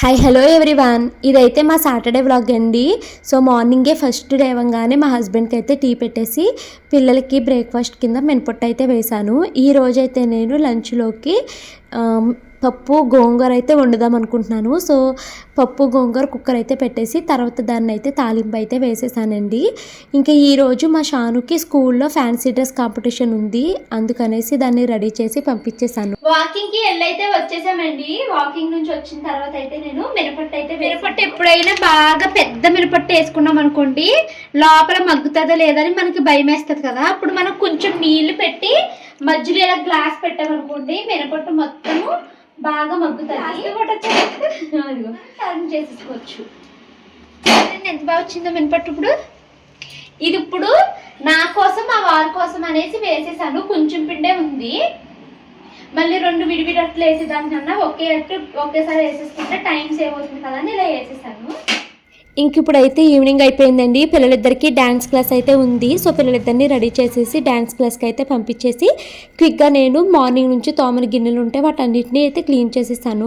Hi hello everyone ఇదైతే మా Saturday vlog అండి. సో మార్నింగే ఫస్ట్ లేవంగానే మా హస్బెండ్కి అయితే టీ పెట్టేసి పిల్లలకి బ్రేక్ఫాస్ట్ కింద మినపొట్టు అయితే వేశాను. ఈ రోజైతే నేను లంచ్లోకి పప్పు గోంగూర అయితే వండుదాం అనుకుంటున్నాను. సో పప్పు గోంగూర కుక్కర్ అయితే పెట్టేసి తర్వాత దాన్ని అయితే తాలింపు అయితే వేసేసానండి. ఇంకా ఈరోజు మా షానుకి స్కూల్లో ఫ్యాన్సీ డ్రెస్ కాంపిటీషన్ ఉంది. అందుకనేసి దాన్ని రెడీ చేసి పంపించేశాను. వాకింగ్కి వెళ్ళైతే వచ్చేసామండి. వాకింగ్ నుంచి వచ్చిన తర్వాత అయితే నేను మినపట్టు అయితే మినపట్టు ఎప్పుడైనా బాగా పెద్ద మినపట్టు వేసుకున్నాం అనుకోండి లోపల మగ్గుతుందో లేదని మనకి భయం వేస్తుంది కదా. అప్పుడు మనం కొంచెం నీళ్ళు పెట్టి మధ్యలో ఇలా గ్లాస్ పెట్టామనుకోండి మినపట్టు మొత్తము బాగా మగ్గుతుంది అదిగో. టర్న్ చేసేసుకోవచ్చు. చూడండి ఎంత బాగా వచ్చిందో మినపట్టు ఇప్పుడు. ఇది ఇప్పుడు నా కోసం మా వారి కోసం అనేసి వేసేసాను. కొంచెం పిండే ఉంది. మళ్ళీ రెండు విడివిడి అట్లు వేసేదానికన్నా ఒకే అట్టు ఒకేసారి వేసేసుకుంటే టైం సేవ్ అవుతుంది కదా అని ఇలా వేసేసాను. ఇంక ఇప్పుడైతే ఈవినింగ్ అయిపోయిందండి. పిల్లలిద్దరికి డ్యాన్స్ క్లాస్ అయితే ఉంది. సో పిల్లలిద్దరిని రెడీ చేసేసి డ్యాన్స్ క్లాస్కి అయితే పంపించేసి క్విక్గా నేను మార్నింగ్ నుంచి తోమని గిన్నెలు ఉంటే వాటన్నిటిని అయితే క్లీన్ చేసేసాను